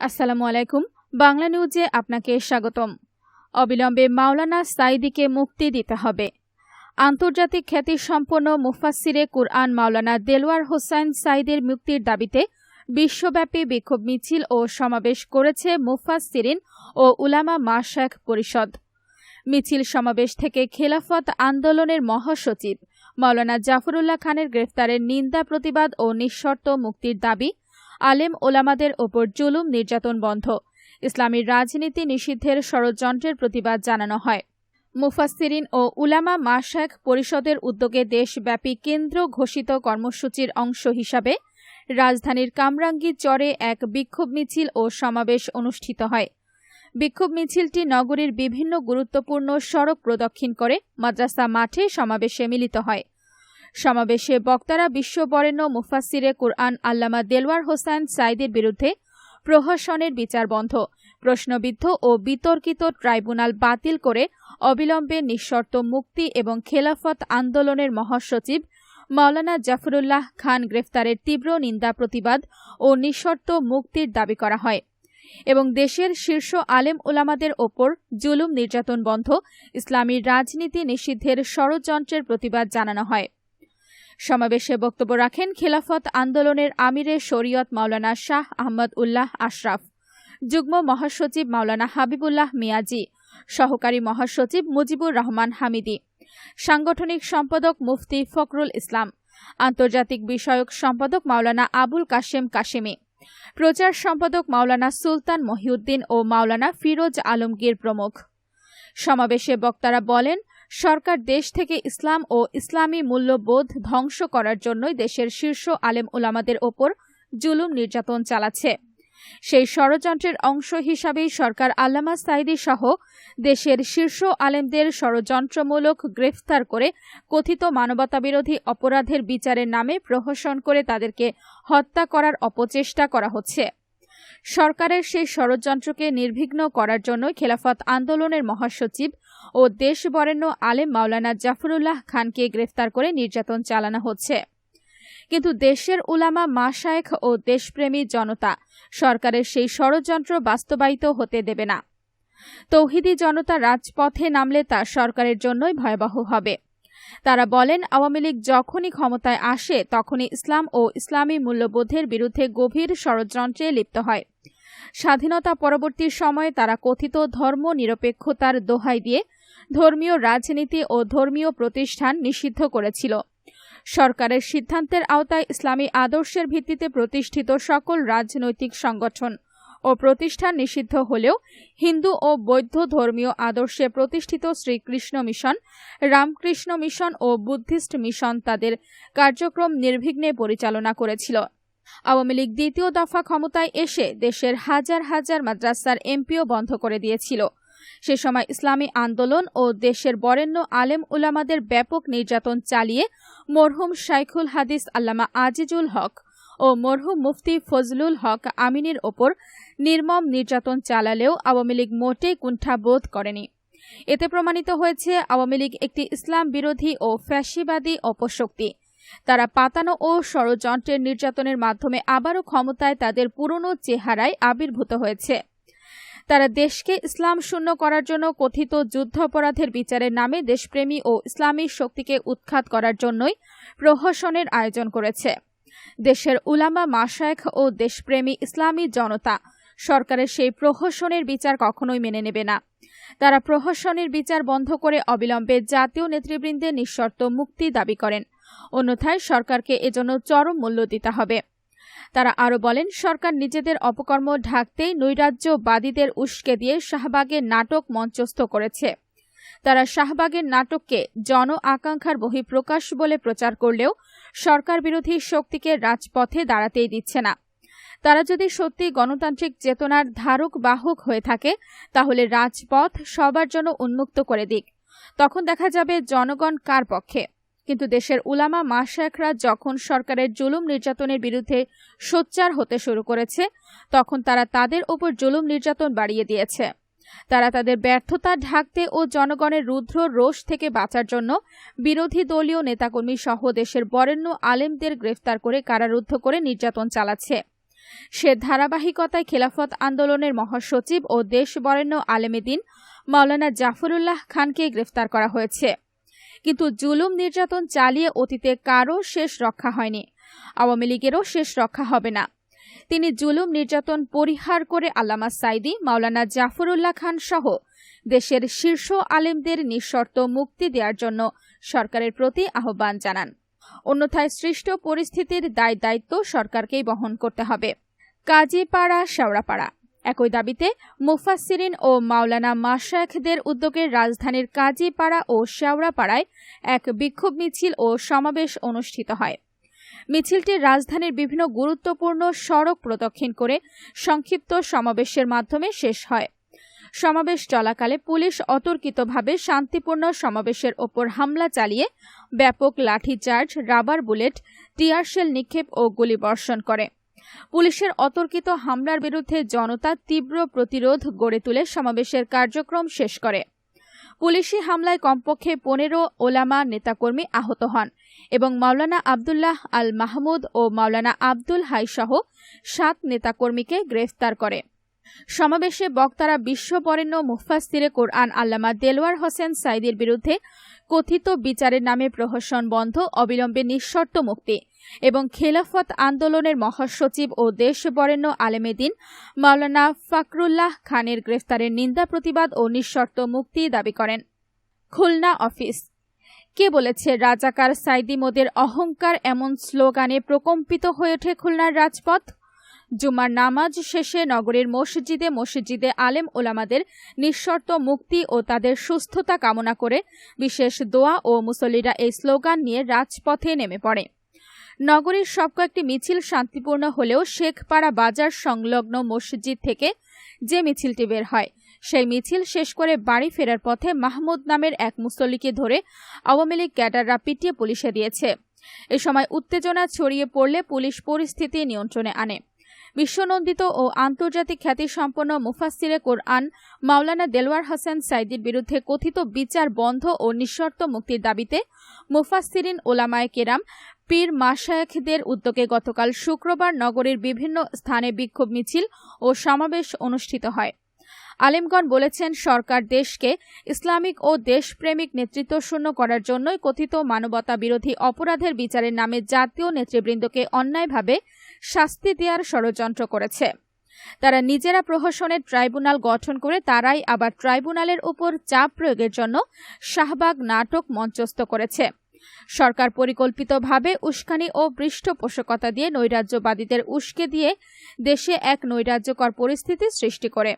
আসসালামু আলাইকুম। বাংলা নিউজে আপনাকে স্বাগতম। অবিলম্বে মাওলানা সাইদিকে মুক্তি দিতে হবে। আন্তর্জাতিক খ্যাতিসম্পন্ন মুফাসিরে কুরআন মাওলানা দেলোয়ার হোসাইন সাইদের মুক্তির দাবিতে বিশ্বব্যাপী বিক্ষোভ মিছিল ও সমাবেশ করেছে মুফাসিরিন ও উলামা মাশাক পরিষদ। মিছিল সমাবেশ থেকে খেলাফত আন্দোলনের মহাসচিব মাওলানা জাফরুল্লাহ খানের গ্রেফতারের নিন্দা, প্রতিবাদ ও নিঃশর্ত মুক্তির দাবি আলেম ওলামাদের ওপর জুলুম, নির্যাতন বন্ধ। ইসলামী রাজনীতি নিষিদ্ধের ষড়যন্ত্রের প্রতিবাদ জানানো হয়। মুফাসিরিন ও উলামা মাশাক পরিষদের উদ্যোগে দেশব্যাপী কেন্দ্র ঘোষিত কর্মসূচির অংশ হিসাবে রাজধানীর কামরাঙ্গী চরে এক বিক্ষোভ মিছিল ও সমাবেশ অনুষ্ঠিত হয়। বিক্ষোভ মিছিলটি নগরীর বিভিন্ন গুরুত্বপূর্ণ সড়ক প্রদক্ষিণ করে মাদ্রাসা মাঠে সমাবেশে মিলিত হয়। সমাবেশে বক্তারা বিশ্ববরেণ্য মুফাসিরে কুরআন আল্লামা দেলওয়ার হোসেন সাইদের বিরুদ্ধে প্রহসনের বিচার বন্ধ। প্রশ্নবিদ্ধ ও বিতর্কিত ট্রাইব্যুনাল বাতিল করে অবিলম্বে নিঃশর্ত মুক্তি এবং খেলাফত আন্দোলনের মহাসচিব মাওলানা জাফরুল্লাহ খান গ্রেফতারের তীব্র নিন্দা, প্রতিবাদ ও নিঃশর্ত মুক্তির দাবি করা হয় এবং দেশের শীর্ষ আলেম ওলামাদের ওপর জুলুম নির্যাতন বন্ধ। ইসলামী রাজনীতি নিষিদ্ধের ষড়যন্ত্রের প্রতিবাদ জানানো হয়। সমাবেশে বক্তব্য রাখেন খিলাফত আন্দোলনের আমিরে শরীয়ত মাওলানা শাহ আহমদ উল্লাহ আশরাফ, যুগ্ম মহাসচিব মাওলানা হাবিবুল্লাহ মিয়াজি, সহকারী মহাসচিব মুজিবুর রহমান হামিদি, সাংগঠনিক সম্পাদক মুফতি ফখরুল ইসলাম, আন্তর্জাতিক বিষয়ক সম্পাদক মাওলানা আবুল কাশেম কাশেমি, প্রচার সম্পাদক মাওলানা সুলতান মহিউদ্দিন ও মাওলানা ফিরোজ আলমগীর প্রমুখ। সমাবেশে বক্তারা বলেন সরকার দেশ থেকে ইসলাম ও ইসলামী মূল্যবোধ ধ্বংস করার জন্যই দেশের শীর্ষ আলেম ওলামাদের ওপর জুলুম নির্যাতন চালাচ্ছে। সেই ষড়যন্ত্রের অংশ হিসাবেই সরকার আল্লামা সাইদি সহ দেশের শীর্ষ আলেমদের ষড়যন্ত্রমূলক গ্রেফতার করে কথিত মানবতাবিরোধী অপরাধের বিচারের নামে প্রহসন করে তাদেরকে হত্যা করার অপচেষ্টা করা হচ্ছে। সরকারের সেই ষড়যন্ত্রকে নির্বিঘ্ন করার জন্যই খেলাফত আন্দোলনের মহাসচিব ও দেশ বরেণ্য আলেম মাওলানা জাফরুল্লাহ খানকে গ্রেফতার করে নির্যাতন চালানো হচ্ছে। কিন্তু দেশের উলামা মাশায়েখ ও দেশপ্রেমী জনতা সরকারের সেই ষড়যন্ত্র বাস্তবায়িত হতে দেবে না। তৌহিদি জনতা রাজপথে নামলে তা সরকারের জন্যই ভয়াবহ হবে। তারা বলেন, আওয়ামী লীগ যখনই ক্ষমতায় আসে, তখনই ইসলাম ও ইসলামী মূল্যবোধের বিরুদ্ধে গভীর ষড়যন্ত্রে লিপ্ত হয়। স্বাধীনতা পরবর্তী সময়ে তারা কথিত ধর্ম নিরপেক্ষতার দোহাই দিয়ে ধর্মীয় রাজনীতি ও ধর্মীয় প্রতিষ্ঠান নিষিদ্ধ করেছিল। সরকারের সিদ্ধান্তের আওতায় ইসলামী আদর্শের ভিত্তিতে প্রতিষ্ঠিত সকল রাজনৈতিক সংগঠন ও প্রতিষ্ঠান নিষিদ্ধ হলেও হিন্দু ও বৌদ্ধ ধর্মীয় আদর্শে প্রতিষ্ঠিত শ্রীকৃষ্ণ মিশন, রামকৃষ্ণ মিশন ও বুদ্ধিস্ট মিশন তাদের কার্যক্রম নির্বিঘ্নে পরিচালনা করেছিল। আওয়ামী লীগ দ্বিতীয় দফা ক্ষমতায় এসে দেশের হাজার হাজার মাদ্রাসার এমপিও বন্ধ করে দিয়েছিল। সে সময় ইসলামী আন্দোলন ও দেশের বরেণ্য আলেম উলামাদের ব্যাপক নির্যাতন চালিয়ে মরহুম শাইখুল হাদিস আল্লামা আজিজুল হক ও মরহুম মুফতি ফজলুল হক আমিনের ওপর নির্মম নির্যাতন চালালেও আওয়ামী লীগ মোটেই কুণ্ঠা বোধ করেনি। এতে প্রমাণিত হয়েছে আওয়ামী লীগ একটি ইসলাম বিরোধী ও ফ্যাসিবাদী অপশক্তি। তারা পাতানো ও ষড়যন্ত্রের নির্যাতনের মাধ্যমে আবারও ক্ষমতায় তাদের পুরনো চেহারায় আবির্ভূত হয়েছে। তারা দেশকে ইসলাম শূন্য করার জন্য কথিত যুদ্ধাপরাধের বিচারের নামে দেশপ্রেমী ও ইসলামী শক্তিকে উৎখাত করার জন্যই প্রহসনের আয়োজন করেছে। দেশের উলামা মাশায়েখ ও দেশপ্রেমী ইসলামী জনতা সরকারের সেই প্রহসনের বিচার কখনোই মেনে নেবে না। তারা প্রহসনের বিচার বন্ধ করে অবিলম্বে জাতীয় নেতৃবৃন্দের নিঃশর্ত মুক্তি দাবি করেন। অন্যথায় সরকারকে এজন্য চরম মূল্য দিতে হবে। তারা আরও বলেন, সরকার নিজেদের অপকর্ম ঢাকতেই নৈরাজ্যবাদীদের উস্কে দিয়ে শাহবাগের নাটক মঞ্চস্থ করেছে। তারা শাহবাগের নাটককে জন আকাঙ্ক্ষার বহিঃপ্রকাশ বলে প্রচার করলেও সরকার বিরোধী শক্তিকে রাজপথে দাঁড়াতেই দিচ্ছে না। তারা যদি সত্যি গণতান্ত্রিক চেতনার ধারক বাহক হয়ে থাকে, তাহলে রাজপথ সবার জন্য উন্মুক্ত করে দিক। তখন দেখা যাবে জনগণ কার পক্ষে। কিন্তু দেশের উলামা মাশায়করা যখন সরকারের জুলুম নির্যাতনের বিরুদ্ধে সোচ্চার হতে শুরু করেছে, তখন তারা তাদের উপর জুলুম নির্যাতন বাড়িয়ে দিয়েছে। তারা তাদের ব্যর্থতা ঢাকতে ও জনগণের রুদ্র রোষ থেকে বাঁচার জন্য বিরোধী দলীয় নেতাকর্মী সহ দেশের বরেণ্য আলেমদের গ্রেফতার করে কারারুদ্ধ করে নির্যাতন চালাচ্ছে। সে ধারাবাহিকতায় খেলাফত আন্দোলনের মহাসচিব ও দেশ বরেণ্য আলেমেদিন মাওলানা জাফরুল্লাহ খানকে গ্রেফতার করা হয়েছে। কিন্তু জুলুম নির্যাতন চালিয়ে অতীতে কারও শেষ রক্ষা হয়নি। আওয়ামী লীগেরও শেষ রক্ষা হবে না। তিনি জুলুম নির্যাতন পরিহার করে আল্লামা সাইদি, মাওলানা জাফরুল্লাহ খান সহ দেশের শীর্ষ আলেমদের নিঃশর্ত মুক্তি দেওয়ার জন্য সরকারের প্রতি আহ্বান জানান। অন্যথায় সৃষ্ট পরিস্থিতির দায় দায়িত্ব সরকারকেই বহন করতে হবে। কাজীপাড়া, শেওড়াপাড়া। একই দাবিতে মুফাসসিরিন ও মাওলানা মাশায়েখদের উদ্যোগে রাজধানীর কাজীপাড়া ও শেওড়াপাড়ায় এক বিক্ষোভ মিছিল ও সমাবেশ অনুষ্ঠিত হয়। মিছিলটি রাজধানীর বিভিন্ন গুরুত্বপূর্ণ সড়ক প্রদক্ষিণ করে সংক্ষিপ্ত সমাবেশের মাধ্যমে শেষ হয়। সমাবেশ চলাকালে পুলিশ অতর্কিতভাবে শান্তিপূর্ণ সমাবেশের ওপর হামলা চালিয়ে ব্যাপক লাঠিচার্জ, রাবার বুলেট, টিয়ারশেল নিক্ষেপ ও গুলিবর্ষণ করে। পুলিশের অতর্কিত হামলার বিরুদ্ধে জনতা তীব্র প্রতিরোধ গড়ে তুলে সমাবেশের কার্যক্রম শেষ করে। পুলিশি হামলায় কমপক্ষে পনেরো ওলামা নেতাকর্মী আহত হন এবং মাওলানা আবদুল্লাহ আল মাহমুদ ও মাওলানা আব্দুল হাই সহ সাত নেতাকর্মীকে গ্রেফতার করে। সমাবেশে বক্তারা বিশ্ববরেণ্য মুফাসিরে কোরআন আল্লামা দেলোয়ার হোসেন সাইদের বিরুদ্ধে কথিত বিচারের নামে প্রহসন বন্ধ, অবিলম্বে নিঃশর্ত মুক্তি এবং খেলাফত আন্দোলনের মহাসচিব ও দেশ বরেণ্য আলেমেদিন মাওলানা ফাকরুল্লাহ খানের গ্রেফতারের নিন্দা, প্রতিবাদ ও নিঃশর্ত মুক্তি দাবি করেন। খুলনা অফিস। কে বলেছে, রাজাকার সাইদি মোদের অহংকার এমন স্লোগানে প্রকম্পিত হয়ে ওঠে খুলনার রাজপথ? জুমার নামাজ শেষে নগরের মসজিদে মসজিদে আলেম ওলামাদের নিঃশর্ত মুক্তি ও তাদের সুস্থতা কামনা করে বিশেষ দোয়া ও মুসল্লিরা এই স্লোগান নিয়ে রাজপথে নেমে পড়ে। নগরীর সব কয়েকটি মিছিল শান্তিপূর্ণ হলেও শেখপাড়া বাজার সংলগ্ন মসজিদ থেকে যে মিছিলটি বের হয়, সেই মিছিল শেষ করে বাড়ি ফেরার পথে মাহমুদ নামের এক মুসল্লিকে ধরে আওয়ামী লীগ ক্যাডাররা পিটিয়ে পুলিশে দিয়েছে। এ সময় উত্তেজনা ছড়িয়ে পড়লে পুলিশ পরিস্থিতি নিয়ন্ত্রণে আনে। বিশ্বনন্দিত ও আন্তর্জাতিক খ্যাতিসম্পন্ন মুফাসিরে কোরআন মাওলানা দেলওয়ার হাসান সাইদির বিরুদ্ধে কথিত বিচার বন্ধ ও নিঃশর্ত মুক্তির দাবিতে মুফাসিরিন ওলামায় কেরাম, পীর মাশায়েখদের উদ্যোগে গতকাল শুক্রবার নগরীর বিভিন্ন স্থানে বিক্ষোভ মিছিল ও সমাবেশ অনুষ্ঠিত হয়। আলিমগণ বলেছেন, সরকার দেশকে ইসলামিক ও দেশপ্রেমিক নেতৃত্ব শূন্য করার জন্যই কথিত মানবতা বিরোধী অপরাধের বিচারের নামে জাতীয় নেতৃবৃন্দকে অন্যায়ভাবে শাস্তি দেওয়ার ষড়যন্ত্র করেছে। তারা নিজেরা প্রহসনের ট্রাইব্যুনাল গঠন করে তারাই আবার ট্রাইব্যুনালের উপর চাপ প্রয়োগের জন্য শাহবাগ নাটক মঞ্চস্থ করেছে। সরকার পরিকল্পিতভাবে উস্কানি ও পৃষ্ঠপোষকতা দিয়ে নৈরাজ্যবাদীদের উস্কে দিয়ে দেশে এক নৈরাজ্যকর পরিস্থিতি সৃষ্টি করে।